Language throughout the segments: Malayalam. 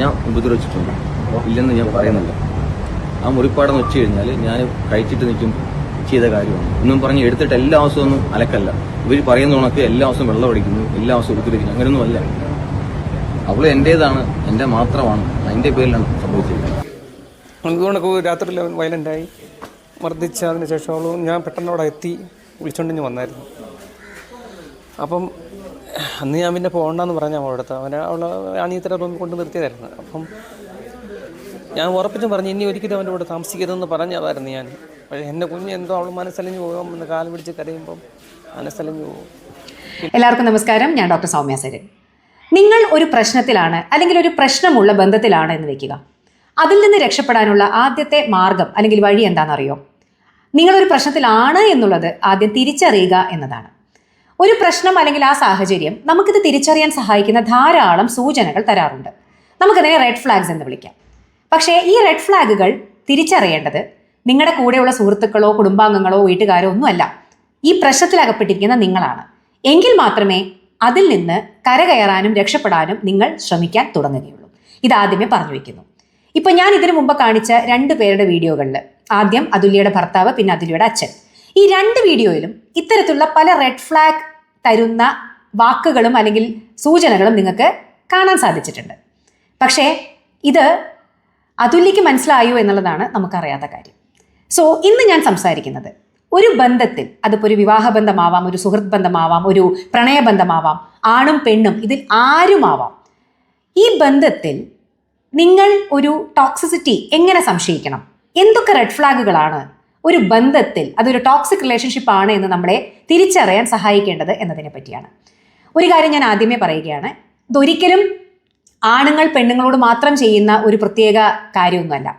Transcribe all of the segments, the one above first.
ഞാൻ ഉപദ്രവിച്ചിട്ടുണ്ട് ഇല്ലെന്ന് ഞാൻ പറയുന്നില്ല. ആ മുറിപ്പാടെന്ന് വെച്ച് കഴിഞ്ഞാൽ ഞാൻ കഴിച്ചിട്ട് നിൽക്കും ചെയ്ത കാര്യമാണ്. ഒന്നും പറഞ്ഞ് എടുത്തിട്ട് എല്ലാ ദിവസവും ഒന്നും അലക്കല്ല. ഇവർ പറയുന്ന ഉണക്ക് എല്ലാ ദിവസവും വെള്ളം അടിക്കുന്നു എല്ലാ ദിവസവും ഉപദ്രവിക്കുന്നു അങ്ങനെയൊന്നും അല്ല. അവൾ എന്റേതാണ് എന്റെ മാത്രമാണ്. അതിന്റെ പേരിലാണ് സംഭവിച്ചത്. രാത്രി രാത്രിയിൽ അവൻ വയലന്റായി മർദ്ദിച്ച ശേഷം അവളും ഞാൻ പെട്ടെന്ന് അവിടെ എത്തി വിളിച്ചോണ്ടിഞ്ഞ് വന്നായിരുന്നു. അപ്പം അന്ന് ഞാൻ പിന്നെ പോകണ്ടെന്ന് പറഞ്ഞ അവളടുത്ത് അവനെ അവളെ അനിയത്തിന്റെ റൂമിൽ കൊണ്ട് നിർത്തിയതായിരുന്നു. അപ്പം ഞാൻ ഉറപ്പിച്ചും പറഞ്ഞു ഇനി ഒരിക്കലും അവന്റെ കൂടെ താമസിക്കരുതെന്ന് പറഞ്ഞതായിരുന്നു ഞാൻ. പക്ഷേ എന്റെ കുഞ്ഞ് എന്തോ അവൾ മനസ്സലിഞ്ഞ് പോകും. എന്ന് കാലം പിടിച്ച് കരയുമ്പം മനസ്സലിഞ്ഞ് പോകും. എല്ലാവർക്കും നമസ്കാരം. ഞാൻ ഡോക്ടർ സൗമ്യ സരൻ. നിങ്ങൾ ഒരു പ്രശ്നത്തിലാണ് അല്ലെങ്കിൽ ഒരു പ്രശ്നമുള്ള ബന്ധത്തിലാണ് എന്ന് വെക്കുക. അതിൽ നിന്ന് രക്ഷപ്പെടാനുള്ള ആദ്യത്തെ മാർഗം അല്ലെങ്കിൽ വഴി എന്താണെന്നറിയോ? നിങ്ങളൊരു പ്രശ്നത്തിലാണ് എന്നുള്ളത് ആദ്യം തിരിച്ചറിയുക എന്നതാണ്. ഒരു പ്രശ്നം അല്ലെങ്കിൽ ആ സാഹചര്യം നമുക്കിത് തിരിച്ചറിയാൻ സഹായിക്കുന്ന ധാരാളം സൂചനകൾ തരാറുണ്ട്. നമുക്കതിനെ റെഡ് ഫ്ലാഗ്സ് എന്ന് വിളിക്കാം. പക്ഷേ ഈ റെഡ് ഫ്ലാഗുകൾ തിരിച്ചറിയേണ്ടത് നിങ്ങളുടെ കൂടെയുള്ള സുഹൃത്തുക്കളോ കുടുംബാംഗങ്ങളോ വീട്ടുകാരോ ഒന്നുമല്ല. ഈ പ്രശ്നത്തിൽ അകപ്പെട്ടിരിക്കുന്ന നിങ്ങളാണ്. എങ്കിൽ മാത്രമേ അതിൽ നിന്ന് കരകയറാനും രക്ഷപ്പെടാനും നിങ്ങൾ ശ്രമിക്കാൻ തുടങ്ങുകയുള്ളൂ. ഇതാദ്യമേ പറഞ്ഞു വെക്കുന്നു ഇപ്പൊ ഞാൻ ഇതിനു മുമ്പ് കാണിച്ച രണ്ട് പേരുടെ വീഡിയോകളിൽ ആദ്യം അതുല്യയുടെ ഭർത്താവ് പിന്നെ അതുല്യയുടെ അച്ഛൻ. ഈ രണ്ട് വീഡിയോയിലും ഇത്തരത്തിലുള്ള പല റെഡ് ഫ്ലാഗ് തരുന്ന വാക്കുകളും അല്ലെങ്കിൽ സൂചനകളും നിങ്ങൾക്ക് കാണാൻ സാധിച്ചിട്ടുണ്ട്. പക്ഷേ ഇത് അതുല്യക്ക് മനസ്സിലായോ എന്നുള്ളതാണ് നമുക്കറിയാത്ത കാര്യം. സോ ഇന്ന് ഞാൻ സംസാരിക്കുന്നത് ഒരു ബന്ധത്തിൽ അതിപ്പോൾ ഒരു വിവാഹ ബന്ധമാവാം ഒരു സുഹൃത്ത് ബന്ധമാവാം ഒരു പ്രണയബന്ധമാവാം ആണും പെണ്ണും ഇതിൽ ആരുമാവാം? ഈ ബന്ധത്തിൽ നിങ്ങൾ ഒരു ടോക്സിസിറ്റി എങ്ങനെ സംശയിക്കണം? എന്തൊക്കെ റെഡ് ഫ്ലാഗുകളാണ് ഒരു ബന്ധത്തിൽ അതൊരു ടോക്സിക് റിലേഷൻഷിപ്പ് ആണ് എന്ന് നമ്മളെ തിരിച്ചറിയാൻ സഹായിക്കേണ്ടത് എന്നതിനെ പറ്റിയാണ്. ഒരു കാര്യം ഞാൻ ആദ്യമേ പറയുകയാണ്. ഇതൊരിക്കലും ആണുങ്ങൾ പെണ്ണുങ്ങളോട് മാത്രം ചെയ്യുന്ന ഒരു പ്രത്യേക കാര്യമൊന്നുമല്ല.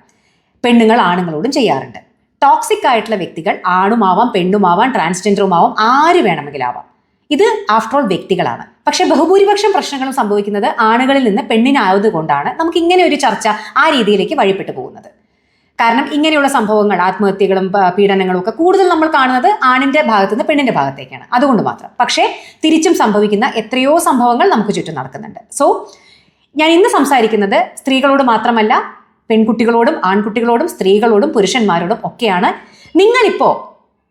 പെണ്ണുങ്ങൾ ആണുങ്ങളോടും ചെയ്യാറുണ്ട്. ടോക്സിക് ആയിട്ടുള്ള വ്യക്തികൾ ആണുമാവാം പെണ്ണുമാവാം ട്രാൻസ്ജെൻഡറുമാവാം ആര് വേണമെങ്കിലാവാം. ഇത് ആഫ്റ്റർ ഓൾ വ്യക്തികളാണ്. പക്ഷേ ബഹുഭൂരിപക്ഷം പ്രശ്നങ്ങളും സംഭവിക്കുന്നത് ആണുകളിൽ നിന്ന് പെണ്ണിനായതുകൊണ്ടാണ് നമുക്ക് ഇങ്ങനെ ഒരു ചർച്ച ആ രീതിയിലേക്ക് വഴിപ്പെട്ടു പോകുന്നത്. കാരണം ഇങ്ങനെയുള്ള സംഭവങ്ങൾ ആത്മഹത്യകളും പീഡനങ്ങളും ഒക്കെ കൂടുതൽ നമ്മൾ കാണുന്നത് ആണിന്റെ ഭാഗത്തു നിന്ന് പെണ്ണിന്റെ ഭാഗത്തേക്കാണ്. അതുകൊണ്ട് മാത്രം. പക്ഷേ തിരിച്ചും സംഭവിക്കുന്ന എത്രയോ സംഭവങ്ങൾ നമുക്ക് ചുറ്റും നടക്കുന്നുണ്ട്. സോ ഞാൻ ഇന്ന് സംസാരിക്കുന്നത് സ്ത്രീകളോട് മാത്രമല്ല പെൺകുട്ടികളോടും ആൺകുട്ടികളോടും സ്ത്രീകളോടും പുരുഷന്മാരോടും ഒക്കെയാണ്. നിങ്ങളിപ്പോ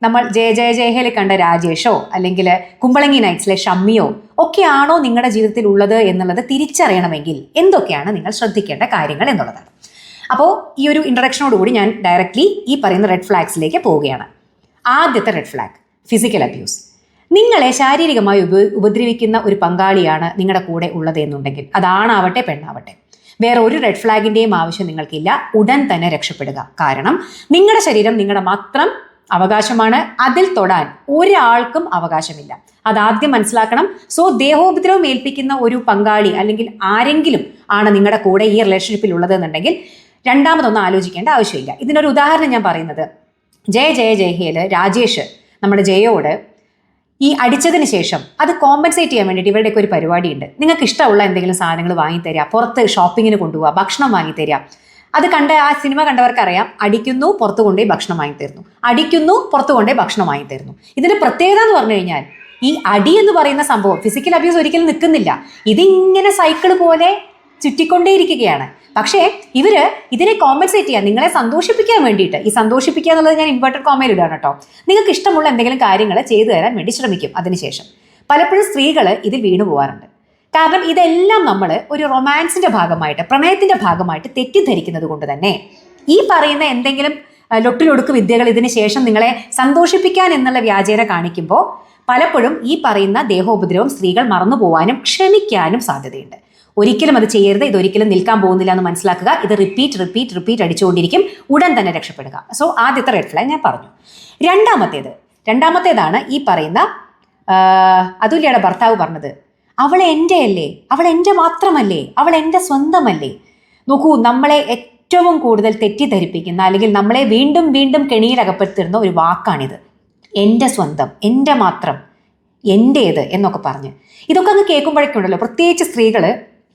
നമ്മൾ ജയ ജയ ജയഹയിൽ കണ്ട രാജേഷോ അല്ലെങ്കിൽ കുമ്പളങ്ങി നൈറ്റ്സിലെ ഷമ്മിയോ ഒക്കെയാണോ നിങ്ങളുടെ ജീവിതത്തിൽ ഉള്ളത് എന്നുള്ളത് തിരിച്ചറിയണമെങ്കിൽ എന്തൊക്കെയാണ് നിങ്ങൾ ശ്രദ്ധിക്കേണ്ട കാര്യങ്ങൾ എന്നുള്ളതാണ്. അപ്പോൾ ഈ ഒരു ഇൻട്രഡക്ഷനോടുകൂടി ഞാൻ ഡയറക്റ്റ്ലി ഈ പറയുന്ന റെഡ് ഫ്ലാഗ്സിലേക്ക് പോവുകയാണ്. ആദ്യത്തെ റെഡ് ഫ്ലാഗ് ഫിസിക്കൽ അബ്യൂസ് നിങ്ങളെ ശാരീരികമായി ഉപ ഉപദ്രവിക്കുന്ന ഒരു പങ്കാളിയാണ് നിങ്ങളുടെ കൂടെ ഉള്ളത് എന്നുണ്ടെങ്കിൽ അതാണാവട്ടെ പെണ്ണാവട്ടെ. വേറെ ഒരു റെഡ് ഫ്ലാഗിന്റെയും ആവശ്യം നിങ്ങൾക്കില്ല. ഉടൻ തന്നെ രക്ഷപ്പെടുക. കാരണം നിങ്ങളുടെ ശരീരം നിങ്ങളുടെ മാത്രം അവകാശമാണ്. അതിൽ തൊടാൻ ഒരാൾക്കും അവകാശമില്ല. അതാദ്യം മനസ്സിലാക്കണം. സോ ദേഹോപദ്രവം ഏൽപ്പിക്കുന്ന ഒരു പങ്കാളി അല്ലെങ്കിൽ ആരെങ്കിലും ആണ് നിങ്ങളുടെ കൂടെ ഈ റിലേഷൻഷിപ്പിൽ ഉള്ളതെന്നുണ്ടെങ്കിൽ രണ്ടാമതൊന്നും ആലോചിക്കേണ്ട ആവശ്യമില്ല. ഇതിനൊരു ഉദാഹരണം ഞാൻ പറയുന്നത്. ജയ ജയ ജയഹിയിൽ രാജേഷ് നമ്മുടെ ജയയോട് ഈ അടിച്ചതിന് ശേഷം അത് കോമ്പൻസേറ്റ് ചെയ്യാൻ വേണ്ടിയിട്ട് ഇവരുടെയൊക്കെ ഒരു പരിപാടിയുണ്ട്. നിങ്ങൾക്ക് ഇഷ്ടമുള്ള എന്തെങ്കിലും സാധനങ്ങൾ വാങ്ങിത്തരിക പുറത്ത് ഷോപ്പിങ്ങിന് കൊണ്ടുപോവുക ഭക്ഷണം വാങ്ങിത്തരിക. അത് കണ്ട ആ സിനിമ കണ്ടവർക്കറിയാം അടിക്കുന്നു പുറത്ത് കൊണ്ടേ ഭക്ഷണം വാങ്ങിത്തരുന്നു. അടിക്കുന്നു പുറത്തു കൊണ്ടേ ഭക്ഷണം വാങ്ങിത്തരുന്നു. ഇതിന്റെ പ്രത്യേകത എന്ന് പറഞ്ഞു കഴിഞ്ഞാൽ ഈ അടി എന്ന് പറയുന്ന സംഭവം ഫിസിക്കൽ അബ്യൂസ് ഒരിക്കലും നിൽക്കുന്നില്ല. ഇതിങ്ങനെ സൈക്കിൾ പോലെ ചുറ്റിക്കൊണ്ടേയിരിക്കുകയാണ്. പക്ഷേ ഇവർ ഇതിനെ കോമ്പൻസേറ്റ് ചെയ്യാൻ നിങ്ങളെ സന്തോഷിപ്പിക്കാൻ വേണ്ടിയിട്ട് ഈ സന്തോഷിപ്പിക്കുക എന്നുള്ളത് ഞാൻ ഇൻവേർട്ടഡ് കോമയിൽ ഇടാണ് കേട്ടോ. നിങ്ങൾക്ക് ഇഷ്ടമുള്ള എന്തെങ്കിലും കാര്യങ്ങൾ ചെയ്തു തരാൻ വേണ്ടി ശ്രമിക്കും അതിനുശേഷം. പലപ്പോഴും സ്ത്രീകൾ ഇതിൽ വീണു പോകാറുണ്ട് കാരണം ഇതെല്ലാം നമ്മൾ ഒരു റൊമാൻസിന്റെ ഭാഗമായിട്ട് പ്രണയത്തിന്റെ ഭാഗമായിട്ട് തെറ്റിദ്ധരിക്കുന്നത് കൊണ്ട് തന്നെ ഈ പറയുന്ന എന്തെങ്കിലും ലൊട്ടിലൊടുക്ക് വിദ്യകൾ ഇതിന് ശേഷം നിങ്ങളെ സന്തോഷിപ്പിക്കാൻ എന്നുള്ള വ്യാജേന കാണിക്കുമ്പോൾ പലപ്പോഴും ഈ പറയുന്ന ദേഹോപദ്രവം സ്ത്രീകൾ മറന്നു പോവാനും ക്ഷമിക്കാനും സാധ്യതയുണ്ട്. ഒരിക്കലും അത് ചെയ്യരുത് ഇത് ഒരിക്കലും നിൽക്കാൻ പോകുന്നില്ല എന്ന് മനസ്സിലാക്കുക. ഇത് റിപ്പീറ്റ് റിപ്പീറ്റ് റിപ്പീറ്റ് അടിച്ചുകൊണ്ടിരിക്കും. ഉടൻ തന്നെ രക്ഷപ്പെടുക. സോ ആദ്യത്തെ റെഡ് ഫ്ലാഗ് ഞാൻ പറഞ്ഞു. രണ്ടാമത്തേത് രണ്ടാമത്തേതാണ് ഈ പറയുന്ന അതുല്യയുടെ ഭർത്താവ് പറഞ്ഞത് അവൾ എന്റെ അല്ലേ അവൾ എന്റെ മാത്രമല്ലേ? അവൾ എന്റെ സ്വന്തമല്ലേ? നോക്കൂ നമ്മളെ ഏറ്റവും കൂടുതൽ തെറ്റിദ്ധരിപ്പിക്കുന്ന അല്ലെങ്കിൽ നമ്മളെ വീണ്ടും വീണ്ടും കെണിയിലകപ്പെടുത്തിരുന്ന ഒരു വാക്കാണിത്. എന്റെ സ്വന്തം എന്റെ മാത്രം എന്റേത് എന്നൊക്കെ പറഞ്ഞ്. ഇതൊക്കെ അങ്ങ് കേൾക്കുമ്പോഴേക്കുണ്ടല്ലോ പ്രത്യേകിച്ച് സ്ത്രീകൾ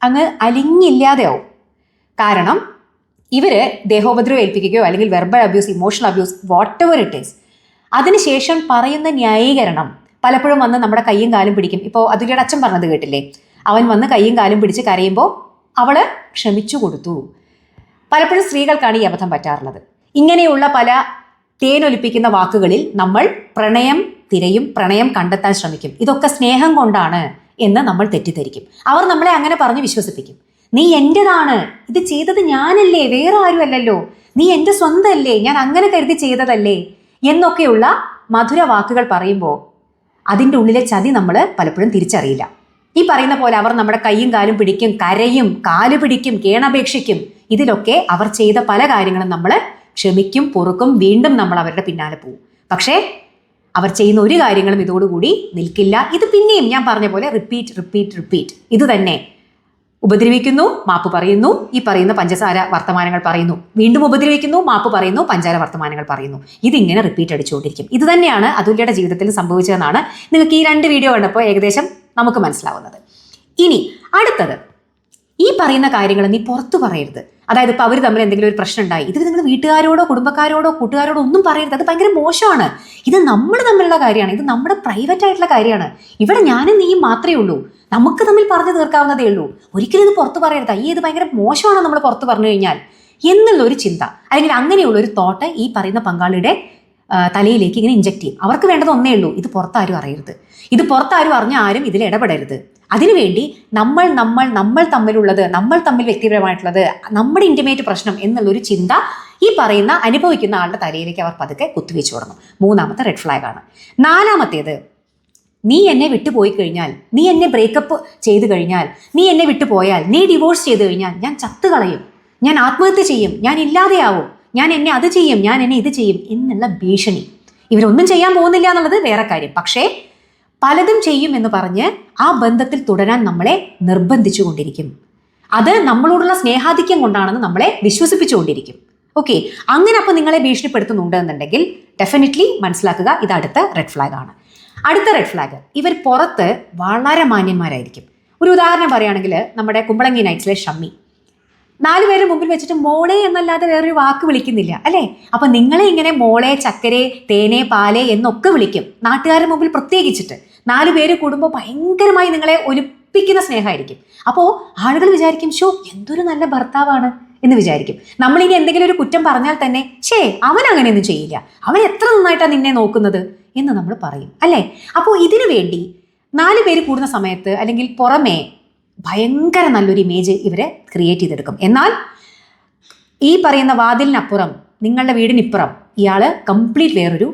അങ്ങ് അലിഞ്ഞില്ലാതെയാവും. കാരണം ഇവർ ദേഹോപദ്രവം ഏൽപ്പിക്കുകയോ അല്ലെങ്കിൽ verbal abuse emotional abuse whatever it is അതിനുശേഷം പറയുന്ന ന്യായീകരണം പലപ്പോഴും വന്ന് നമ്മുടെ കൈയും കാലും പിടിക്കും. ഇപ്പോൾ അതുലിയുടെ അച്ഛൻ പറഞ്ഞത് കേട്ടില്ലേ? അവൻ വന്ന് കൈയും കാലും പിടിച്ച് കരയുമ്പോൾ അവൾ ക്ഷമിച്ചു കൊടുത്തു. പലപ്പോഴും സ്ത്രീകൾക്കാണ് ഈ അബദ്ധം പറ്റാറുള്ളത്. ഇങ്ങനെയുള്ള പല തേനൊലിപ്പിക്കുന്ന വാക്കുകളിൽ നമ്മൾ പ്രണയം തിരയും പ്രണയം കണ്ടെത്താൻ ശ്രമിക്കും. ഇതൊക്കെ സ്നേഹം കൊണ്ടാണ് എന്ന് നമ്മൾ തെറ്റിദ്ധരിക്കും. അവർ നമ്മളെ അങ്ങനെ പറഞ്ഞ് വിശ്വസിപ്പിക്കും. നീ എന്റെതാണ് ഇത് ചെയ്തത് ഞാനല്ലേ? വേറെ ആരുമല്ലല്ലോ? നീ എന്റെ സ്വന്തമല്ലേ? ഞാൻ അങ്ങനെ കരുതി ചെയ്തതല്ലേ? എന്നൊക്കെയുള്ള മധുര വാക്കുകൾ പറയുമ്പോൾ അതിന്റെ ഉള്ളിലെ ചതി നമ്മൾ പലപ്പോഴും തിരിച്ചറിയില്ല. ഈ പറയുന്ന പോലെ അവർ നമ്മുടെ കൈയും കാലും പിടിക്കും കരയും കാൽ പിടിക്കും കേണപേക്ഷിക്കും. ഇതിലൊക്കെ അവർ ചെയ്ത പല കാര്യങ്ങളും നമ്മൾ ക്ഷമിക്കും പൊറുക്കും വീണ്ടും നമ്മൾ അവരുടെ പിന്നാലെ പോവും. പക്ഷേ അവർ ചെയ്യുന്ന ഒരു കാര്യങ്ങളും ഇതോടുകൂടി നിൽക്കില്ല. ഇത് പിന്നെയും ഞാൻ പറഞ്ഞ പോലെ റിപ്പീറ്റ് റിപ്പീറ്റ് റിപ്പീറ്റ് ഇത് തന്നെ ഉപദ്രവിക്കുന്നു മാപ്പ് പറയുന്നു ഈ പറയുന്ന പഞ്ചസാര വർത്തമാനങ്ങൾ പറയുന്നു. വീണ്ടും ഉപദ്രവിക്കുന്നു മാപ്പ് പറയുന്നു പഞ്ചാര വർത്തമാനങ്ങൾ പറയുന്നു. ഇതിങ്ങനെ റിപ്പീറ്റ് അടിച്ചുകൊണ്ടിരിക്കും. ഇത് തന്നെയാണ് അതുല്യയുടെ ജീവിതത്തിൽ സംഭവിച്ചതെന്നാണ് നിങ്ങൾക്ക് ഈ രണ്ട് വീഡിയോ കണ്ടപ്പോൾ ഏകദേശം നമുക്ക് മനസ്സിലാവുന്നത്. ഇനി അടുത്തത്. ഈ പറയുന്ന കാര്യങ്ങൾ നീ പുറത്തു പറയരുത്. അതായത് ഇപ്പോൾ അവർ തമ്മിൽ എന്തെങ്കിലും ഒരു പ്രശ്നം ഉണ്ടായി ഇത് നിങ്ങൾ വീട്ടുകാരോടോ കുടുംബക്കാരോടോ കൂട്ടുകാരോടോ ഒന്നും പറയരുത്. അത് ഭയങ്കര മോശമാണ്. ഇത് നമ്മൾ തമ്മിലുള്ള കാര്യമാണ്. ഇത് നമ്മുടെ പ്രൈവറ്റ് ആയിട്ടുള്ള കാര്യമാണ്. ഇവിടെ ഞാനും നീയും മാത്രമേ ഉള്ളൂ. നമുക്ക് തമ്മിൽ പറഞ്ഞു തീർക്കാവുന്നതേ ഉള്ളൂ. ഒരിക്കലും ഇത് പുറത്തു പറയരുത്. ഈ ഇത് ഭയങ്കര മോശമാണ് നമ്മൾ പുറത്ത് പറഞ്ഞു കഴിഞ്ഞാൽ എന്നുള്ള ഒരു ചിന്ത അല്ലെങ്കിൽ അങ്ങനെയുള്ള ഒരു തോട്ട് ഈ പറയുന്ന പങ്കാളിയുടെ തലയിലേക്ക് ഇങ്ങനെ ഇഞ്ചക്ട് ചെയ്യും. അവർക്ക് വേണ്ടത് ഒന്നേ ഉള്ളൂ. ഇത് പുറത്താരും അറിയരുത്. ഇത് പുറത്താരും അറിഞ്ഞ ആരും ഇതിൽ ഇടപെടരുത്. അതിനുവേണ്ടി നമ്മൾ നമ്മൾ നമ്മൾ തമ്മിലുള്ളത് നമ്മൾ തമ്മിൽ വ്യക്തിപരമായിട്ടുള്ളത് നമ്മുടെ ഇന്റിമേറ്റ് പ്രശ്നം എന്നുള്ളൊരു ചിന്ത ഈ പറയുന്ന അനുഭവിക്കുന്ന ആളുടെ തലയിലേക്ക് അവർ പതുക്കെ കുത്തിവെച്ചു തുടങ്ങും. മൂന്നാമത്തെ റെഡ് ഫ്ലാഗ് ആണ്. നാലാമത്തേത് നീ എന്നെ വിട്ടുപോയി കഴിഞ്ഞാൽ നീ എന്നെ ബ്രേക്കപ്പ് ചെയ്തു കഴിഞ്ഞാൽ നീ എന്നെ വിട്ടുപോയാൽ നീ ഡിവോഴ്സ് ചെയ്തു കഴിഞ്ഞാൽ ഞാൻ ചത്തുകളയും ഞാൻ ആത്മഹത്യ ചെയ്യും ഞാൻ ഇല്ലാതെയാവും ഞാൻ എന്നെ അത് ചെയ്യും ഞാൻ എന്നെ ഇത് ചെയ്യും എന്നുള്ള ഭീഷണി. ഇവരൊന്നും ചെയ്യാൻ പോകുന്നില്ല എന്നുള്ളത് വേറെ കാര്യം. പക്ഷേ പലതും ചെയ്യും എന്ന് പറഞ്ഞ് ആ ബന്ധത്തിൽ തുടരാൻ നമ്മളെ നിർബന്ധിച്ചു കൊണ്ടിരിക്കും അത് നമ്മളോടുള്ള സ്നേഹാധിക്യം കൊണ്ടാണെന്ന് നമ്മളെ വിശ്വസിപ്പിച്ചുകൊണ്ടിരിക്കും. ഓക്കെ അങ്ങനെ അപ്പോൾ നിങ്ങളെ ഭീഷണിപ്പെടുത്തുന്നുണ്ട് എന്നുണ്ടെങ്കിൽ ഡെഫിനറ്റ്ലി മനസ്സിലാക്കുക ഇത് അടുത്ത റെഡ് ഫ്ലാഗ് ആണ്. അടുത്ത റെഡ് ഫ്ലാഗ് ഇവർ പുറത്ത് വളരെ മാന്യന്മാരായിരിക്കും. ഒരു ഉദാഹരണം പറയുകയാണെങ്കിൽ നമ്മുടെ കുമ്പളങ്ങി നൈറ്റ്സിലെ ഷമ്മി. നാല് പേര് മുമ്പിൽ വെച്ചിട്ട് മോളെ എന്നല്ലാതെ വേറൊരു വാക്ക് വിളിക്കുന്നില്ല അല്ലേ? അപ്പൊ നിങ്ങളെ ഇങ്ങനെ മോളെ ചക്കരെ തേനെ പാലെ എന്നൊക്കെ വിളിക്കും നാട്ടുകാരുടെ മുമ്പിൽ പ്രത്യേകിച്ചിട്ട്. നാല് പേര് കൂടുമ്പോൾ ഭയങ്കരമായി നിങ്ങളെ ഒലിപ്പിക്കുന്ന സ്നേഹമായിരിക്കും. അപ്പോൾ ആളുകൾ വിചാരിക്കും ഷോ എന്തൊരു നല്ല ഭർത്താവാണ് എന്ന് വിചാരിക്കും. നമ്മളിനി എന്തെങ്കിലും ഒരു കുറ്റം പറഞ്ഞാൽ തന്നെ ഷേ അവൻ അങ്ങനെയൊന്നും ചെയ്യില്ല. അവൻ എത്ര നന്നായിട്ടാണ് നിന്നെ നോക്കുന്നത് എന്ന് നമ്മൾ പറയും അല്ലേ? അപ്പോൾ ഇതിനു വേണ്ടി നാല് പേര് കൂടുന്ന സമയത്ത് അല്ലെങ്കിൽ പുറമേ ഭയങ്കര നല്ലൊരു ഇമേജ് ഇവരെ ക്രിയേറ്റ് ചെയ്തെടുക്കും. എന്നാൽ ഈ പറയുന്ന വാതിലിനപ്പുറം നിങ്ങളുടെ വീടിനിപ്പുറം ഇയാൾ കംപ്ലീറ്റ് വേറൊരു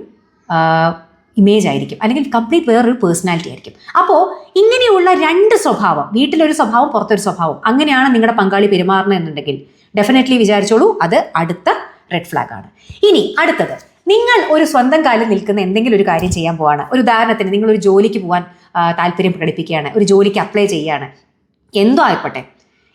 ഇമേജ് ആയിരിക്കും. അല്ലെങ്കിൽ കംപ്ലീറ്റ് വേറൊരു പേഴ്സണാലിറ്റി ആയിരിക്കും. അപ്പോൾ ഇങ്ങനെയുള്ള രണ്ട് സ്വഭാവം വീട്ടിലൊരു സ്വഭാവം പുറത്തൊരു സ്വഭാവം അങ്ങനെയാണ് നിങ്ങളുടെ പങ്കാളി പെരുമാറുന്നത് എന്നുണ്ടെങ്കിൽ ഡെഫിനറ്റ്ലി വിചാരിച്ചോളൂ അത് അടുത്ത റെഡ് ഫ്ലാഗ് ആണ്. ഇനി അടുത്തത് നിങ്ങൾ ഒരു സ്വന്തം കാലിൽ നിൽക്കുന്ന എന്തെങ്കിലും ഒരു കാര്യം ചെയ്യാൻ പോവാണ്. ഒരു ഉദാഹരണത്തിന് നിങ്ങൾ ഒരു ജോലിക്ക് പോകാൻ താല്പര്യം പ്രകടിപ്പിക്കുകയാണ് ഒരു ജോലിക്ക് അപ്ലൈ ചെയ്യുകയാണ്. എന്തോ ആയിക്കോട്ടെ.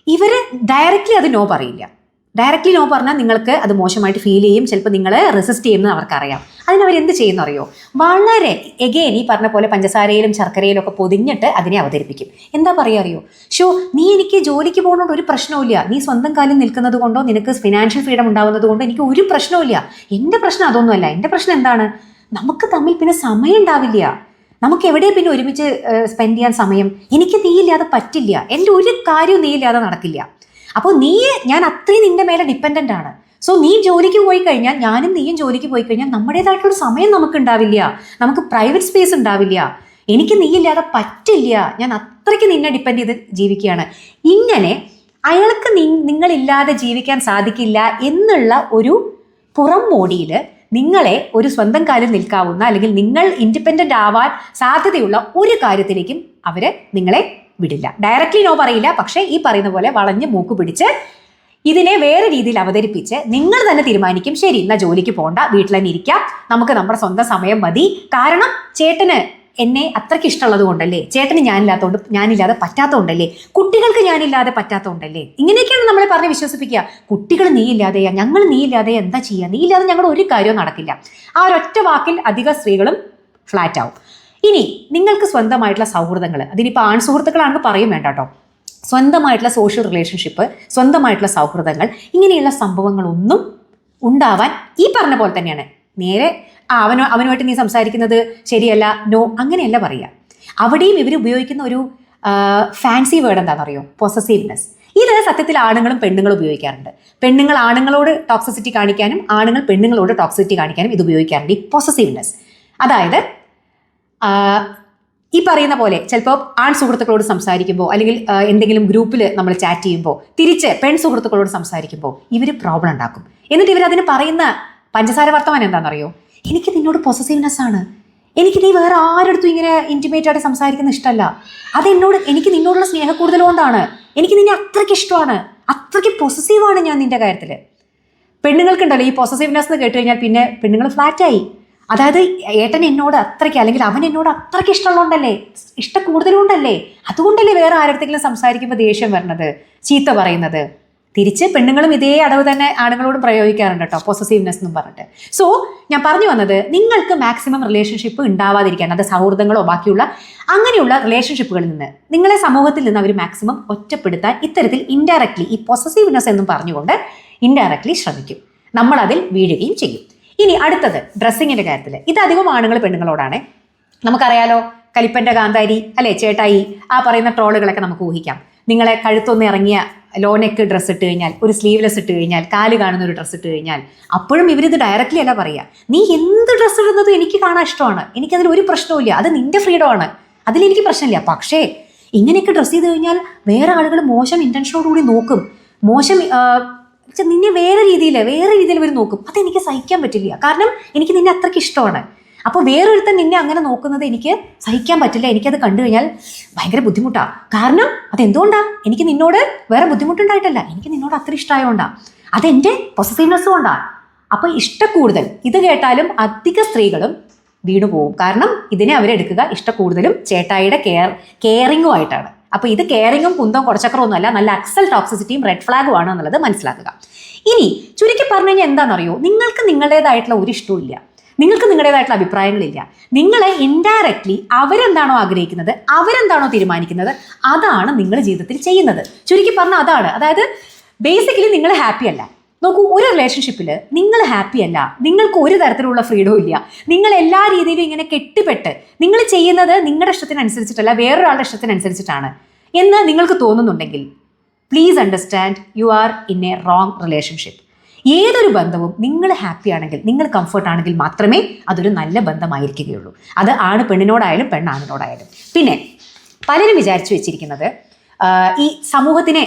ഇവർ ഡയറക്റ്റ്ലി അത് നോ പറയില്ല. ഡയറക്റ്റ്ലി നോ പറഞ്ഞാൽ നിങ്ങൾക്ക് അത് മോശമായിട്ട് ഫീൽ ചെയ്യും ചിലപ്പോൾ നിങ്ങൾ റെസിസ്റ്റ് ചെയ്യുമെന്ന് അവർക്കറിയാം. അതിനവർ എന്ത് ചെയ്യുന്നു അറിയോ വളരെ എഗെയിൻ ഈ പറഞ്ഞ പോലെ പഞ്ചസാരയിലും ശർക്കരയിലും ഒക്കെ പൊതിഞ്ഞിട്ട് അതിനെ അവതരിപ്പിക്കും. എന്താ പറയുക അറിയോ ഷോ നീ എനിക്ക് ജോലിക്ക് പോകുന്നതുകൊണ്ട് ഒരു പ്രശ്നവുമില്ല. നീ സ്വന്തം കാലിൽ നിൽക്കുന്നത് കൊണ്ടോ നിനക്ക് ഫിനാൻഷ്യൽ ഫ്രീഡം ഉണ്ടാവുന്നത് കൊണ്ടോ എനിക്ക് ഒരു പ്രശ്നവുമില്ല. എന്റെ പ്രശ്നം അതൊന്നുമല്ല. എന്റെ പ്രശ്നം എന്താണ്? നമുക്ക് തമ്മിൽ പിന്നെ സമയം ഉണ്ടാവില്ല. നമുക്ക് എവിടെ പിന്നെ ഒരുമിച്ച് സ്പെൻഡ് ചെയ്യാൻ സമയം? എനിക്ക് നീയില്ലാതെ പറ്റില്ല. എന്റെ ഒരു കാര്യവും നീയില്ലാതെ നടക്കില്ല. അപ്പോൾ നീ ഞാൻ അത്രയും നിന്റെ മേലെ ഡിപ്പെൻഡന്റ് ആണ്. സോ നീ ജോലിക്ക് പോയി കഴിഞ്ഞാൽ ഞാനും നീയും ജോലിക്ക് പോയി കഴിഞ്ഞാൽ നമ്മുടേതായിട്ടുള്ള സമയം നമുക്ക് ഉണ്ടാവില്ല നമുക്ക് പ്രൈവറ്റ് സ്പേസ് ഉണ്ടാവില്ല. എനിക്ക് നീയില്ലാതെ പറ്റില്ല. ഞാൻ അത്രയ്ക്ക് നിന്നെ ഡിപ്പെൻഡ് ചെയ്ത് ജീവിക്കുകയാണ്. ഇങ്ങനെ അയാൾക്ക് നിങ്ങളില്ലാതെ ജീവിക്കാൻ സാധിക്കില്ല എന്നുള്ള ഒരു പുറം മോടിയിൽ നിങ്ങളെ ഒരു സ്വന്തം കാലിൽ നിൽക്കാവുന്ന അല്ലെങ്കിൽ നിങ്ങൾ ഇൻഡിപെൻഡന്റ് ആവാൻ സാധ്യതയുള്ള ഒരു കാര്യത്തിലേക്കും അവർ നിങ്ങളെ വിടില്ല. ഡയറക്റ്റ്ലി നോ പറയില്ല. പക്ഷേ ഈ പറയുന്ന പോലെ വളഞ്ഞ് മൂക്ക് പിടിച്ച് ഇതിനെ വേറെ രീതിയിൽ അവതരിപ്പിച്ച് നിങ്ങൾ തന്നെ തീരുമാനിക്കും. ശരി എന്നാൽ ജോലിക്ക് പോണ്ട. വീട്ടിൽ തന്നെ ഇരിക്കാം. നമുക്ക് നമ്മുടെ സ്വന്തം സമയം മതി. കാരണം ചേട്ടന് എന്നെ അത്രയ്ക്ക് ഇഷ്ടമുള്ളത് കൊണ്ടല്ലേ? ചേട്ടന് ഞാനില്ലാത്തതുകൊണ്ട് ഞാനില്ലാതെ പറ്റാത്തതുകൊണ്ടല്ലേ കുട്ടികൾക്ക് ഞാനില്ലാതെ പറ്റാത്തതുകൊണ്ടല്ലേ ഇങ്ങനെയൊക്കെയാണ് നമ്മളെ പറഞ്ഞ് വിശ്വസിപ്പിക്കുക. കുട്ടികൾ നീ ഇല്ലാതെയാ ഞങ്ങൾ നീ ഇല്ലാതെ എന്താ ചെയ്യുക നീ ഇല്ലാതെ ഞങ്ങളുടെ ഒരു കാര്യവും നടക്കില്ല. ആ ഒരൊറ്റ വാക്കിൽ അധിക സ്ത്രീകളും ഫ്ലാറ്റ് ആവും ഇനി നിങ്ങൾക്ക് സ്വന്തമായിട്ടുള്ള സൗഹൃദങ്ങൾ അതിനിപ്പോൾ ആൺ സുഹൃത്തുക്കളാണെന്ന് പറയും വേണ്ട കേട്ടോ സ്വന്തമായിട്ടുള്ള സോഷ്യൽ റിലേഷൻഷിപ്പ് സ്വന്തമായിട്ടുള്ള സൗഹൃദങ്ങൾ ഇങ്ങനെയുള്ള സംഭവങ്ങളൊന്നും ഉണ്ടാവാൻ ഈ പറഞ്ഞ പോലെ തന്നെയാണ്. നേരെ ആ അവനോ അവനുമായിട്ട് നീ സംസാരിക്കുന്നത് ശരിയല്ല നോ അങ്ങനെയല്ല പറയുക. അവിടെയും ഇവർ ഉപയോഗിക്കുന്ന ഒരു ഫാൻസി വേർഡ് എന്താണെന്നറിയോ പൊസസീവ്നെസ് ഇത് സത്യത്തിൽ ആണുങ്ങളും പെണ്ണുങ്ങളും ഉപയോഗിക്കാറുണ്ട്. പെണ്ണുങ്ങൾ ആണുങ്ങളോട് ടോക്സിസിറ്റി കാണിക്കാനും ആണുങ്ങൾ പെണ്ണുങ്ങളോട് ടോക്സിസിറ്റി കാണിക്കാനും ഇത് ഉപയോഗിക്കാറുണ്ട് ഈ പൊസസീവ്നെസ് അതായത് ഈ പറയുന്ന പോലെ ചിലപ്പോൾ ആൺ സുഹൃത്തുക്കളോട് സംസാരിക്കുമ്പോൾ അല്ലെങ്കിൽ എന്തെങ്കിലും ഗ്രൂപ്പിൽ നമ്മൾ ചാറ്റ് ചെയ്യുമ്പോൾ തിരിച്ച് പെൺ സുഹൃത്തുക്കളോട് സംസാരിക്കുമ്പോൾ ഇവർ പ്രോബ്ലം ഉണ്ടാക്കും. എന്നിട്ട് ഇവർ അതിന് പറയുന്ന പഞ്ചസാര വർത്തമാനം എന്താണെന്നറിയോ? എനിക്ക് നിന്നോട് പൊസസീവ്നെസ് ആണ്. എനിക്ക് നീ വേറെ ആരടുത്തും ഇങ്ങനെ ഇന്റിമേറ്റ് ആയിട്ട് സംസാരിക്കുന്ന ഇഷ്ടമല്ല അത് എന്നോട് എനിക്ക് നിന്നോടുള്ള സ്നേഹ കൂടുതലുകൊണ്ടാണ് എനിക്ക് നിന്നെ അത്രയ്ക്ക് ഇഷ്ടമാണ്. അത്രയ്ക്ക് പൊസസീവാണ് ഞാൻ നിന്റെ കാര്യത്തിൽ പെണ്ണുങ്ങൾക്കുണ്ടല്ലോ ഈ പൊസസീവ്നെസ് എന്ന് കേട്ട് കഴിഞ്ഞാൽ പിന്നെ പെണ്ണുങ്ങൾ ഫ്ലാറ്റായി അതായത് ഏട്ടൻ എന്നോട് അത്രയ്ക്ക് അല്ലെങ്കിൽ അവൻ എന്നോട് അത്രയ്ക്ക് ഇഷ്ടമുള്ളതുകൊണ്ടല്ലേ? ഇഷ്ടം കൂടുതലുകൊണ്ടല്ലേ അതുകൊണ്ടല്ലേ വേറെ ആരുടെ സംസാരിക്കുമ്പോൾ ദേഷ്യം വരണത്? ചീത്ത പറയുന്നത്? തിരിച്ച് പെണ്ണുങ്ങളും ഇതേ അടവ് തന്നെ ആണുങ്ങളോടും പ്രയോഗിക്കാറുണ്ട് കേട്ടോ പൊസസീവ്നെസ് എന്നും പറഞ്ഞിട്ട്. സോ ഞാൻ പറഞ്ഞു വന്നത് നിങ്ങൾക്ക് മാക്സിമം റിലേഷൻഷിപ്പ് ഉണ്ടാവാതിരിക്കാൻ അത് സൗഹൃദങ്ങളോ ബാക്കിയുള്ള അങ്ങനെയുള്ള റിലേഷൻഷിപ്പുകളിൽ നിന്ന് നിങ്ങളെ സമൂഹത്തിൽ നിന്ന് അവർ മാക്സിമം ഒറ്റപ്പെടുത്താൻ ഇത്തരത്തിൽ ഇൻഡയറക്ട്ലി ഈ പൊസസീവ്നെസ് എന്നും പറഞ്ഞുകൊണ്ട് ഇൻഡയറക്ട്ലി ശ്രമിക്കും. നമ്മൾ അതിൽ വീഴുകയും ചെയ്യും. ഇനി അടുത്തത് ഡ്രസ്സിങ്ങിന്റെ കാര്യത്തിൽ ഇത് അധികം ആണുങ്ങൾ പെണ്ണുങ്ങളോടാണ്. നമുക്കറിയാലോ കലിപ്പന്റെ കാന്താരി അല്ലെ ചേട്ടായി ആ പറയുന്ന ട്രോളുകളൊക്കെ നമുക്ക് ഊഹിക്കാം. നിങ്ങളെ കഴുത്തൊന്ന് ഇറങ്ങിയ ലോനെക്ക് ഡ്രസ്സ് ഇട്ട് കഴിഞ്ഞാൽ ഒരു സ്ലീവ്ലെസ് ഇട്ട് കഴിഞ്ഞാൽ കാൽ കാണുന്ന ഒരു ഡ്രസ്സ് ഇട്ട് കഴിഞ്ഞാൽ അപ്പോഴും ഇവരിത് ഡയറക്റ്റ്ലി അല്ല പറയുക നീ എന്ത് ഡ്രസ്സ് ഇടുന്നതും എനിക്ക് കാണാൻ ഇഷ്ടമാണ്. എനിക്കതിൽ ഒരു പ്രശ്നവുമില്ല അത് നിന്റെ ഫ്രീഡമാണ് അതിലെനിക്ക് പ്രശ്നമില്ല. പക്ഷേ ഇങ്ങനെയൊക്കെ ഡ്രസ്സ് ചെയ്ത് കഴിഞ്ഞാൽ വേറെ ആളുകൾ മോശം ഇന്റൻഷനോടുകൂടി നോക്കും. മോശം നിന്നെ വേറെ രീതിയിൽ വേറെ രീതിയിൽ അവർ നോക്കും. അതെനിക്ക് സഹിക്കാൻ പറ്റില്ല. കാരണം എനിക്ക് നിന്നെ അത്രയ്ക്ക് ഇഷ്ടമാണ്. അപ്പോൾ വേറൊരുത്തൻ നിന്നെ അങ്ങനെ നോക്കുന്നത് എനിക്ക് സഹിക്കാൻ പറ്റില്ല. എനിക്കത് കണ്ടു കഴിഞ്ഞാൽ ഭയങ്കര ബുദ്ധിമുട്ടാണ് കാരണം അതെന്തുകൊണ്ടാ? എനിക്ക് നിന്നോട് വേറെ ബുദ്ധിമുട്ടുണ്ടായിട്ടല്ല. എനിക്ക് നിന്നോട് അത്ര ഇഷ്ടമായോണ്ടാ അതെന്റെ പൊസസീവ്നെസ് കൊണ്ടാണ് അപ്പോൾ ഇഷ്ടക്കൂടുതൽ ഇത് കേട്ടാലും അധിക സ്ത്രീകളും വീണു പോകും കാരണം ഇതിനെ അവരെടുക്കുക ഇഷ്ടക്കൂടുതലും ചേട്ടായിയുടെ കെയർ കെയറിങ്ങും ആയിട്ടാണ്. അപ്പോൾ ഇത് കെയറിങ്ങും കുന്തവും കുറച്ചക്കറൊന്നുമല്ല നല്ല അക്സൽ ടോക്സിസിറ്റിയും റെഡ് ഫ്ലാഗും ആണ് എന്നുള്ളത് മനസ്സിലാക്കുക. ഇനി ചുരുക്കി പറഞ്ഞു കഴിഞ്ഞാൽ എന്താണെന്നറിയോ? നിങ്ങൾക്ക് നിങ്ങളുടേതായിട്ടുള്ള ഒരു ഇഷ്ടവും ഇല്ല നിങ്ങൾക്ക് നിങ്ങളുടേതായിട്ടുള്ള അഭിപ്രായങ്ങളില്ല. നിങ്ങളെ ഇൻഡയറക്ട്ലി അവരെന്താണോ ആഗ്രഹിക്കുന്നത് അവരെന്താണോ തീരുമാനിക്കുന്നത് അതാണ് നിങ്ങൾ ജീവിതത്തിൽ ചെയ്യുന്നത്. ചുരുക്കി പറഞ്ഞാൽ അതാണ്. അതായത് ബേസിക്കലി നിങ്ങൾ ഹാപ്പി അല്ല. നോക്കൂ ഒരു റിലേഷൻഷിപ്പിൽ നിങ്ങൾ ഹാപ്പി അല്ല. നിങ്ങൾക്ക് ഒരു തരത്തിലുള്ള ഫ്രീഡവും ഇല്ല. നിങ്ങൾ എല്ലാ രീതിയിലും ഇങ്ങനെ കെട്ടിപ്പെട്ട് നിങ്ങൾ ചെയ്യുന്നത് നിങ്ങളുടെ ഇഷ്ടത്തിനനുസരിച്ചിട്ടല്ല വേറൊരാളുടെ ഇഷ്ടത്തിനനുസരിച്ചിട്ടാണ് എന്ന് നിങ്ങൾക്ക് തോന്നുന്നുണ്ടെങ്കിൽ please understand you are in a wrong relationship ഏതൊരു ബന്ധവും നിങ്ങൾ ഹാപ്പി ആണെങ്കിൽ നിങ്ങൾ കംഫർട്ട് ആണെങ്കിൽ മാത്രമേ അതൊരു നല്ല ബന്ധമായിരിക്കുകയുള്ളൂ. അത് ആണ് പെണ്ണിനോടായാലും പെണ്ണാണിനോടായാലും. പിന്നെ പലരും വിചാരിച്ചു വെച്ചിരിക്കുന്നത് ഈ സമൂഹത്തിനെ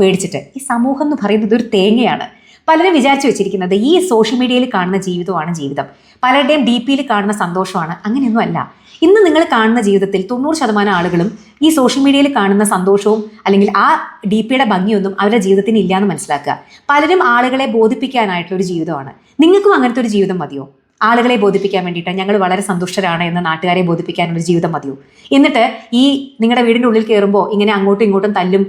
പേടിച്ചിട്ട് ഈ സമൂഹം എന്ന് പറയുന്നത് ഒരു തേങ്ങയാണ്. പലരും വിചാരിച്ചു വെച്ചിരിക്കുന്നത് ഈ സോഷ്യൽ മീഡിയയിൽ കാണുന്ന ജീവിതമാണ് ജീവിതം. പലരുടെയും ഡി പിയിൽ കാണുന്ന സന്തോഷമാണ്. അങ്ങനെയൊന്നും അല്ല. ഇന്ന് നിങ്ങൾ കാണുന്ന ജീവിതത്തിൽ തൊണ്ണൂറ് ശതമാനം ആളുകളും ഈ സോഷ്യൽ മീഡിയയിൽ കാണുന്ന സന്തോഷവും അല്ലെങ്കിൽ ആ ഡി പിയുടെ ഭംഗിയൊന്നും അവരുടെ ജീവിതത്തിന് ഇല്ലയെന്ന് മനസ്സിലാക്കുക. പലരും ആളുകളെ ബോധിപ്പിക്കാനായിട്ടുള്ള ഒരു ജീവിതമാണ്. നിങ്ങൾക്കും അങ്ങനത്തെ ഒരു ജീവിതം മതിയോ? ആളുകളെ ബോധിപ്പിക്കാൻ വേണ്ടിയിട്ട് ഞങ്ങൾ വളരെ സന്തുഷ്ടരാണ് എന്ന് നാട്ടുകാരെ ബോധിപ്പിക്കാനുള്ള ജീവിതം മതിയോ? എന്നിട്ട് ഈ നിങ്ങളുടെ വീടിന്റെ ഉള്ളിൽ കയറുമ്പോൾ ഇങ്ങനെ അങ്ങോട്ടും ഇങ്ങോട്ടും തല്ലും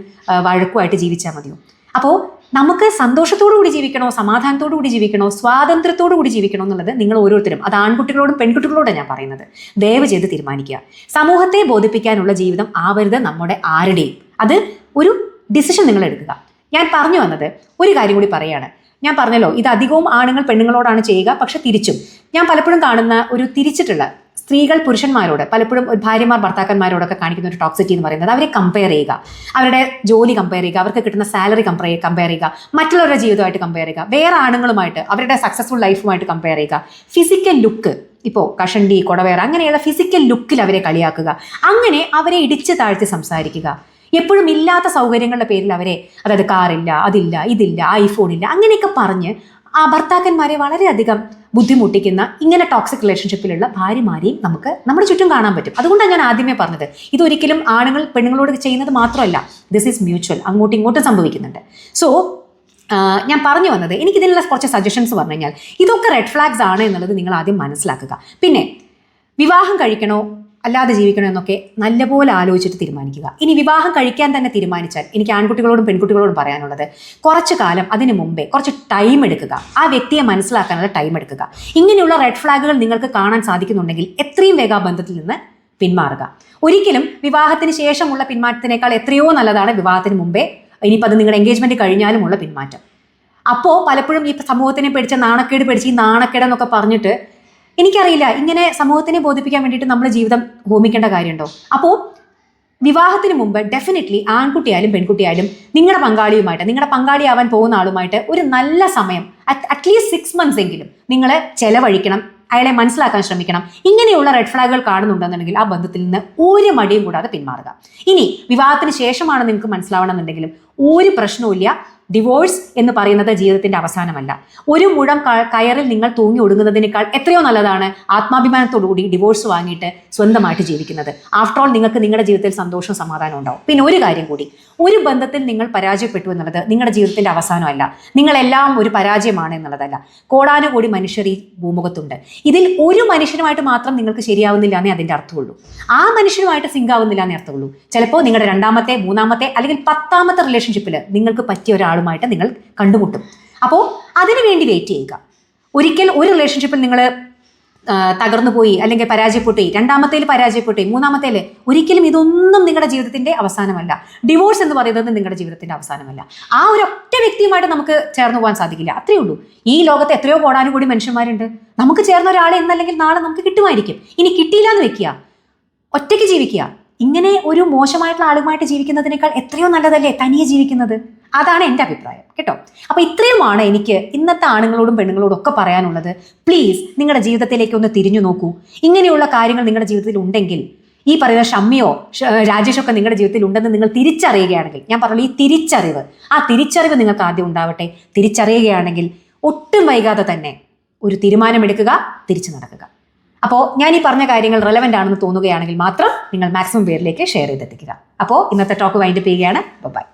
വഴക്കുമായിട്ട് ജീവിച്ചാൽ മതിയോ? അപ്പോൾ നമുക്ക് സന്തോഷത്തോടു കൂടി ജീവിക്കണോ സമാധാനത്തോടു കൂടി ജീവിക്കണോ സ്വാതന്ത്ര്യത്തോടു കൂടി ജീവിക്കണോ എന്നുള്ളത് നിങ്ങൾ ഓരോരുത്തരും അത് ആൺകുട്ടികളോടും പെൺകുട്ടികളോടും ഞാൻ പറയുന്നത്. ദയവ് ചെയ്ത് തീരുമാനിക്കുക. സമൂഹത്തെ ബോധിപ്പിക്കാനുള്ള ജീവിതം ആവരുത് നമ്മുടെ ആരുടെയും. അത് ഒരു ഡിസിഷൻ നിങ്ങൾ എടുക്കുക. ഞാൻ പറഞ്ഞു വന്നത് ഒരു കാര്യം കൂടി പറയാണ്. ഞാൻ പറഞ്ഞല്ലോ ഇത് അധികവും ആണുങ്ങൾ പെണ്ണുങ്ങളോടാണ് ചെയ്യുക പക്ഷെ തിരിച്ചും. ഞാൻ പലപ്പോഴും കാണുന്ന ഒരു തിരിച്ചിട്ടുള്ള സ്ത്രീകൾ പുരുഷന്മാരോട് പലപ്പോഴും ഒരു ഭാര്യമാർ ഭർത്താക്കന്മാരോടൊക്കെ കാണിക്കുന്ന ഒരു ടോക്സിറ്റി എന്ന് പറയുന്നത് അവരെ കമ്പയർ ചെയ്യുക. അവരുടെ ജോലി കമ്പയർ ചെയ്യുക അവർക്ക് കിട്ടുന്ന സാലറി കമ്പയർ കമ്പയർ ചെയ്യുക മറ്റുള്ളവരുടെ ജീവിതമായിട്ട് കമ്പയർ ചെയ്യുക വേറെ ആണുങ്ങളുമായിട്ട് അവരുടെ സക്സസ്ഫുൾ ലൈഫുമായിട്ട് കമ്പയർ ചെയ്യുക. ഫിസിക്കൽ ലുക്ക് ഇപ്പോൾ കഷണ്ടി കൊടവേർ അങ്ങനെയുള്ള ഫിസിക്കൽ ലുക്കിൽ അവരെ കളിയാക്കുക. അങ്ങനെ അവരെ ഇടിച്ച് താഴ്ത്തി സംസാരിക്കുക. എപ്പോഴും ഇല്ലാത്ത സൗകര്യങ്ങളുടെ പേരിൽ അവരെ അതായത് കാറില്ല അതില്ല ഇതില്ല ഐഫോൺ ഇല്ല അങ്ങനെയൊക്കെ പറഞ്ഞ് ആ ഭർത്താക്കന്മാരെ വളരെയധികം ബുദ്ധിമുട്ടിക്കുന്ന ഇങ്ങനെ ടോക്സിക് റിലേഷൻഷിപ്പിലുള്ള ഭാര്യമാരെയും നമുക്ക് നമ്മുടെ ചുറ്റും കാണാൻ പറ്റും. അതുകൊണ്ടാണ് ഞാൻ ആദ്യമേ പറഞ്ഞത്. ഇതൊരിക്കലും ആണുങ്ങൾ പെണ്ണുങ്ങളോട് ചെയ്യുന്നത് മാത്രമല്ല ദിസ് ഈസ് മ്യൂച്വൽ അങ്ങോട്ടും ഇങ്ങോട്ടും സംഭവിക്കുന്നുണ്ട്. സോ ഞാൻ പറഞ്ഞു വന്നത് എനിക്ക് ഇതിനുള്ള കുറച്ച് സജഷൻസ് പറഞ്ഞു കഴിഞ്ഞാൽ ഇതൊക്കെ റെഡ് ഫ്ലാഗ്സ് ആണ് എന്നുള്ളത് നിങ്ങൾ ആദ്യം മനസ്സിലാക്കുക. പിന്നെ വിവാഹം കഴിക്കണോ? അല്ലാതെ ജീവിക്കണമെന്നൊക്കെ നല്ലപോലെ ആലോചിച്ചിട്ട് തീരുമാനിക്കുക. ഇനി വിവാഹം കഴിക്കാൻ തന്നെ തീരുമാനിച്ചാൽ എനിക്ക് ആൺകുട്ടികളോടും പെൺകുട്ടികളോടും പറയാനുള്ളത് കുറച്ച് കാലം അതിന് മുമ്പേ കുറച്ച് ടൈം എടുക്കുക. ആ വ്യക്തിയെ മനസ്സിലാക്കാനുള്ള ടൈം എടുക്കുക. ഇങ്ങനെയുള്ള റെഡ് ഫ്ലാഗുകൾ നിങ്ങൾക്ക് കാണാൻ സാധിക്കുന്നുണ്ടെങ്കിൽ എത്രയും വേഗം ബന്ധത്തിൽ നിന്ന് പിന്മാറുക. ഒരിക്കലും വിവാഹത്തിന് ശേഷമുള്ള പിന്മാറ്റത്തിനേക്കാൾ എത്രയോ നല്ലതാണ് വിവാഹത്തിന് മുമ്പേ ഇനിയിപ്പോൾ അത് നിങ്ങളുടെ കഴിഞ്ഞാലും കഴിഞ്ഞാലുമുള്ള പിന്മാറ്റം. അപ്പോൾ പലപ്പോഴും ഈ സമൂഹത്തിനെ പിടിച്ച നാണക്കേട് പിടിച്ച് ഈ നാണക്കേട് എന്നൊക്കെ പറഞ്ഞിട്ട് എനിക്കറിയില്ല ഇങ്ങനെ സമൂഹത്തിനെ ബോധിപ്പിക്കാൻ വേണ്ടിയിട്ട് നമ്മുടെ ജീവിതം ഹോമിക്കേണ്ട കാര്യമുണ്ടോ? അപ്പോൾ വിവാഹത്തിന് മുമ്പ് ഡെഫിനറ്റ്ലി ആൺകുട്ടിയായാലും പെൺകുട്ടിയായാലും നിങ്ങളുടെ പങ്കാളിയുമായിട്ട് നിങ്ങളുടെ പങ്കാളിയാവാൻ പോകുന്ന ആളുമായിട്ട് ഒരു നല്ല സമയം അറ്റ്ലീസ്റ്റ് സിക്സ് മന്ത്സ് എങ്കിലും നിങ്ങൾ ചെലവഴിക്കണം അയാളെ മനസ്സിലാക്കാൻ ശ്രമിക്കണം. ഇങ്ങനെയുള്ള റെഡ് ഫ്ലാഗുകൾ കാണുന്നുണ്ടെന്നുണ്ടെങ്കിൽ ആ ബന്ധത്തിൽ നിന്ന് ഒരു മടിയും കൂടാതെ പിന്മാറുക. ഇനി വിവാഹത്തിന് ശേഷമാണ് നിങ്ങൾക്ക് മനസ്സിലാവണമെന്നുണ്ടെങ്കിലും ഒരു പ്രശ്നവുമില്ല. ഡിവോഴ്സ് എന്ന് പറയുന്നത് ജീവിതത്തിന്റെ അവസാനമല്ല. ഒരു മുഴം കയറിൽ നിങ്ങൾ തൂങ്ങി ഒടുങ്ങുന്നതിനേക്കാൾ എത്രയോ നല്ലതാണ് ആത്മാഭിമാനത്തോടുകൂടി ഡിവോഴ്സ് വാങ്ങിയിട്ട് സ്വന്തമായിട്ട് ജീവിക്കുന്നത്. ആഫ്റ്റർ ഓൾ നിങ്ങൾക്ക് നിങ്ങളുടെ ജീവിതത്തിൽ സന്തോഷവും സമാധാനവും ഉണ്ടാവും. പിന്നെ ഒരു കാര്യം കൂടി. ഒരു ബന്ധത്തിൽ നിങ്ങൾ പരാജയപ്പെട്ടു എന്നുള്ളത് നിങ്ങളുടെ ജീവിതത്തിന്റെ അവസാനമല്ല. നിങ്ങളെല്ലാം ഒരു പരാജയമാണ് എന്നുള്ളതല്ല. കോടാനുകൂടി മനുഷ്യർ ഈ ഭൂമുഖത്തുണ്ട്. ഇതിൽ ഒരു മനുഷ്യനുമായിട്ട് മാത്രം നിങ്ങൾക്ക് ശരിയാവുന്നില്ല എന്നേ അതിന്റെ അർത്ഥമുള്ളൂ. ആ മനുഷ്യനുമായിട്ട് സിങ്ക് ആവുന്നില്ല എന്നേ അർത്ഥമുള്ളൂ. ചിലപ്പോൾ നിങ്ങളുടെ രണ്ടാമത്തെ മൂന്നാമത്തെ അല്ലെങ്കിൽ പത്താമത്തെ റിലേഷൻഷിപ്പിൽ നിങ്ങൾക്ക് പറ്റിയ ഒരാളുമായിട്ട് നിങ്ങൾ കണ്ടുമുട്ടും. അപ്പോൾ അതിനു വേണ്ടി വെയിറ്റ് ചെയ്യുക. ഒരിക്കൽ ഒരു റിലേഷൻഷിപ്പിൽ നിങ്ങൾ തകർന്നു പോയി അല്ലെങ്കിൽ പരാജയപ്പെട്ടു. രണ്ടാമത്തേൽ പരാജയപ്പെട്ടു. മൂന്നാമത്തേൽ ഒരിക്കലും ഇതൊന്നും നിങ്ങളുടെ ജീവിതത്തിന്റെ അവസാനമല്ല. ഡിവോഴ്സ് എന്ന് പറയുന്നത് നിങ്ങളുടെ ജീവിതത്തിന്റെ അവസാനമല്ല. ആ ഒരു ഒറ്റ വ്യക്തിയുമായിട്ട് നമുക്ക് ചേർന്ന് പോകാൻ സാധിക്കില്ല. അത്രയേ ഉള്ളൂ. ഈ ലോകത്ത് എത്രയോ കോടാനുകൂടി മനുഷ്യന്മാരുണ്ട്. നമുക്ക് ചേർന്ന ഒരാളെ എന്നല്ലെങ്കിൽ നാളെ നമുക്ക് കിട്ടുമായിരിക്കും. ഇനി കിട്ടിയില്ല എന്ന് വെക്കുക. ഒറ്റയ്ക്ക് ജീവിക്കുക. ഇങ്ങനെ ഒരു മോശമായിട്ടുള്ള ആളുമായിട്ട് ജീവിക്കുന്നതിനേക്കാൾ എത്രയോ നല്ലതല്ലേ തനിയെ ജീവിക്കുന്നത്? അതാണ് എന്റെ അഭിപ്രായം കേട്ടോ? അപ്പോൾ ഇത്രയുമാണ് എനിക്ക് ഇന്നത്തെ ആണുങ്ങളോടും പെണ്ണുങ്ങളോടും ഒക്കെ പറയാനുള്ളത്. പ്ലീസ് നിങ്ങളുടെ ജീവിതത്തിലേക്ക് ഒന്ന് തിരിഞ്ഞു നോക്കൂ. ഇങ്ങനെയുള്ള കാര്യങ്ങൾ നിങ്ങളുടെ ജീവിതത്തിൽ ഉണ്ടെങ്കിൽ ഈ പറയുന്ന ഷമ്മിയോ രാജേഷൊക്കെ നിങ്ങളുടെ ജീവിതത്തിൽ ഉണ്ടെന്ന് നിങ്ങൾ തിരിച്ചറിയുകയാണെങ്കിൽ ഞാൻ പറഞ്ഞു ഈ തിരിച്ചറിവ് ആ തിരിച്ചറിവ് നിങ്ങൾക്ക് ആദ്യം ഉണ്ടാവട്ടെ. തിരിച്ചറിയുകയാണെങ്കിൽ ഒട്ടും വൈകാതെ തന്നെ ഒരു തീരുമാനമെടുക്കുക തിരിച്ചു നടക്കുക. അപ്പോൾ ഞാൻ ഈ പറഞ്ഞ കാര്യങ്ങൾ റെലവെന്റ് ആണെന്ന് തോന്നുകയാണെങ്കിൽ മാത്രം നിങ്ങൾ മാക്സിമം പേരിലേക്ക് ഷെയർ ചെയ്തെത്തിക്കുക. അപ്പോൾ ഇന്നത്തെ ടോക്ക് വൈൻഡപ്പ് ചെയ്യുകയാണ്. ബൈ